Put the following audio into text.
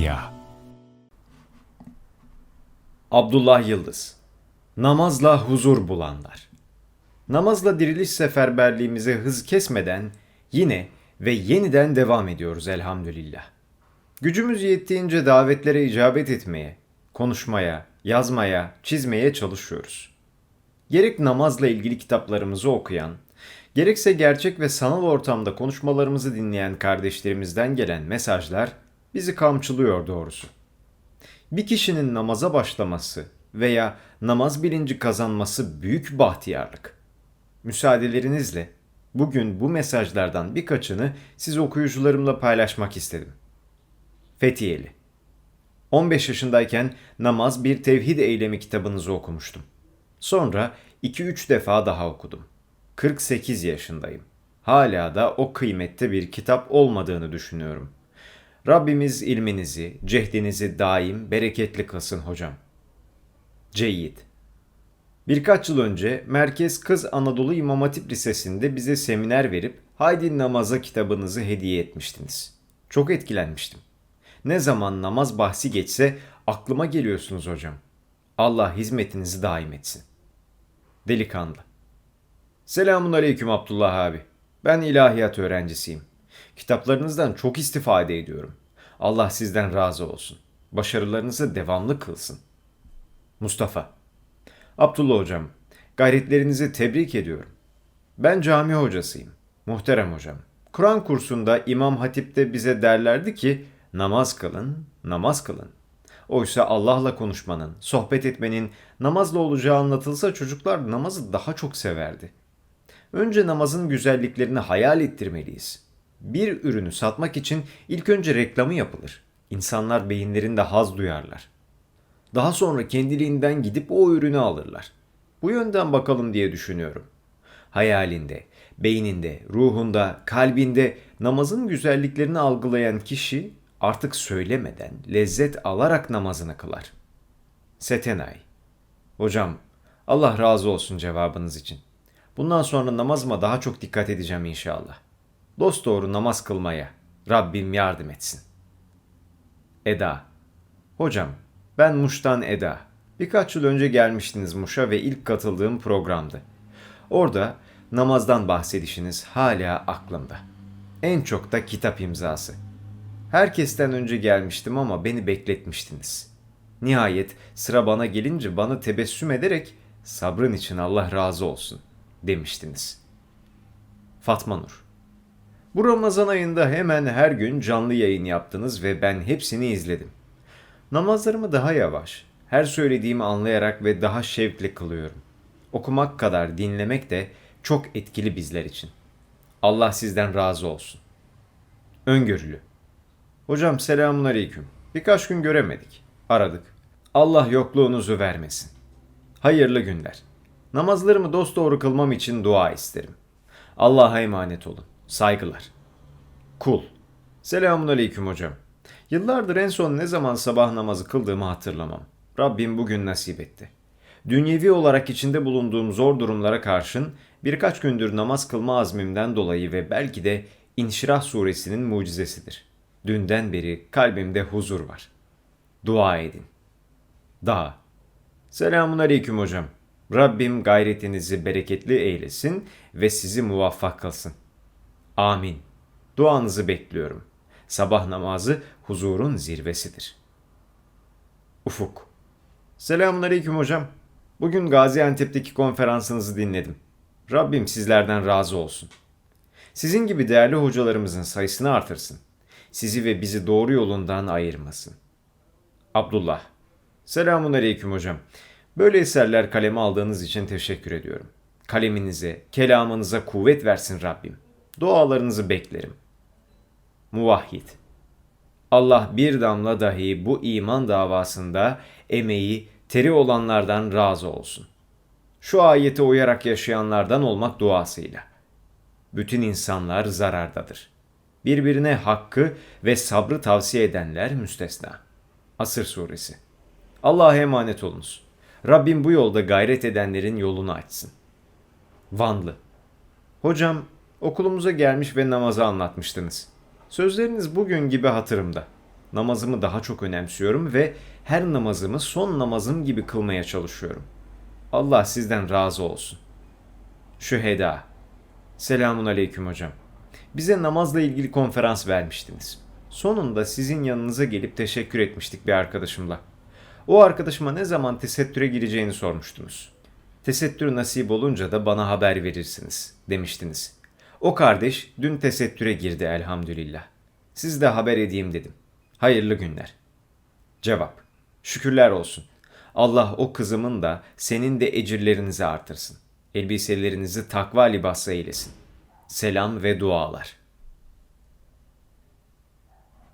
Fatiha. Abdullah Yıldız Namazla huzur bulanlar Namazla diriliş seferberliğimize hız kesmeden yine ve yeniden devam ediyoruz elhamdülillah. Gücümüz yettiğince davetlere icabet etmeye, konuşmaya, yazmaya, çizmeye çalışıyoruz. Gerek namazla ilgili kitaplarımızı okuyan, gerekse gerçek ve sanal ortamda konuşmalarımızı dinleyen kardeşlerimizden gelen mesajlar bizi kamçılıyor doğrusu. Bir kişinin namaza başlaması veya namaz bilinci kazanması büyük bahtiyarlık. Müsaadelerinizle bugün bu mesajlardan birkaçını siz okuyucularımla paylaşmak istedim. Fethiyeli 15 yaşındayken Namaz Bir Tevhid Eylemi kitabınızı okumuştum. Sonra 2-3 defa daha okudum. 48 yaşındayım. Hala da o kıymette bir kitap olmadığını düşünüyorum. Rabbimiz ilminizi, cehdinizi daim bereketli kılsın hocam. Ceyyid Birkaç yıl önce Merkez Kız Anadolu İmam Hatip Lisesi'nde bize seminer verip Haydi Namaza kitabınızı hediye etmiştiniz. Çok etkilenmiştim. Ne zaman namaz bahsi geçse aklıma geliyorsunuz hocam. Allah hizmetinizi daim etsin. Delikanlı. Selamun aleyküm Abdullah abi. Ben ilahiyat öğrencisiyim. Kitaplarınızdan çok istifade ediyorum. Allah sizden razı olsun. Başarılarınızı devamlı kılsın. Mustafa. Abdullah hocam, gayretlerinizi tebrik ediyorum. Ben cami hocasıyım. Muhterem hocam. Kur'an kursunda İmam Hatip'te bize derlerdi ki namaz kılın, namaz kılın. Oysa Allah'la konuşmanın, sohbet etmenin namazla olacağı anlatılsa çocuklar namazı daha çok severdi. Önce namazın güzelliklerini hayal ettirmeliyiz. Bir ürünü satmak için ilk önce reklamı yapılır. İnsanlar beyinlerinde haz duyarlar. Daha sonra kendiliğinden gidip o ürünü alırlar. Bu yönden bakalım diye düşünüyorum. Hayalinde, beyninde, ruhunda, kalbinde namazın güzelliklerini algılayan kişi artık söylemeden, lezzet alarak namazını kılar. Setenay Hocam, Allah razı olsun cevabınız için. Bundan sonra namazıma daha çok dikkat edeceğim inşallah. Dost doğru namaz kılmaya Rabbim yardım etsin. Eda Hocam, ben Muş'tan Eda. Birkaç yıl önce gelmiştiniz Muş'a ve ilk katıldığım programdı. Orada namazdan bahsedişiniz hala aklımda. En çok da kitap imzası. Herkesten önce gelmiştim ama beni bekletmiştiniz. Nihayet sıra bana gelince bana tebessüm ederek sabrın için Allah razı olsun demiştiniz. Fatma Nur Bu Ramazan ayında hemen her gün canlı yayın yaptınız ve ben hepsini izledim. Namazlarımı daha yavaş, her söylediğimi anlayarak ve daha şevkle kılıyorum. Okumak kadar dinlemek de çok etkili bizler için. Allah sizden razı olsun. Öngörülü. Hocam selamun aleyküm. Birkaç gün göremedik. Aradık. Allah yokluğunuzu vermesin. Hayırlı günler. Namazlarımı dosdoğru kılmam için dua isterim. Allah'a emanet olun. Saygılar. Kul. Selamun aleyküm hocam. Yıllardır en son ne zaman sabah namazı kıldığımı hatırlamam. Rabbim bugün nasip etti. Dünyevi olarak içinde bulunduğum zor durumlara karşın birkaç gündür namaz kılma azmimden dolayı ve belki de İnşirah suresinin mucizesidir. Dünden beri kalbimde huzur var. Dua edin. Dağ. Selamun aleyküm hocam. Rabbim gayretinizi bereketli eylesin ve sizi muvaffak kılsın. Amin. Duanızı bekliyorum. Sabah namazı huzurun zirvesidir. Ufuk. Selamun aleyküm hocam. Bugün Gaziantep'teki konferansınızı dinledim. Rabbim sizlerden razı olsun. Sizin gibi değerli hocalarımızın sayısını artırsın. Sizi ve bizi doğru yolundan ayırmasın. Abdullah. Selamun aleyküm hocam. Böyle eserler kaleme aldığınız için teşekkür ediyorum. Kaleminize, kelamınıza kuvvet versin Rabbim. Dualarınızı beklerim. Muvahhid. Allah bir damla dahi bu iman davasında emeği, teri olanlardan razı olsun. Şu ayete uyarak yaşayanlardan olmak duasıyla. Bütün insanlar zarardadır. Birbirine hakkı ve sabrı tavsiye edenler müstesna. Asır Suresi Allah'a emanet olunuz. Rabbim bu yolda gayret edenlerin yolunu açsın. Vanlı Hocam okulumuza gelmiş ve namazı anlatmıştınız. Sözleriniz bugün gibi hatırımda. Namazımı daha çok önemsiyorum ve her namazımı son namazım gibi kılmaya çalışıyorum. Allah sizden razı olsun. Şüheda. Selamun aleyküm hocam. Bize namazla ilgili konferans vermiştiniz. Sonunda sizin yanınıza gelip teşekkür etmiştik bir arkadaşımla. O arkadaşıma ne zaman tesettüre gireceğini sormuştunuz. Tesettür nasip olunca da bana haber verirsiniz demiştiniz. O kardeş dün tesettüre girdi elhamdülillah. Siz de haber edeyim dedim. Hayırlı günler. Cevap. Şükürler olsun. Allah o kızımın da senin de ecirlerinizi artırsın. Elbiselerinizi takva libası eylesin. Selam ve dualar.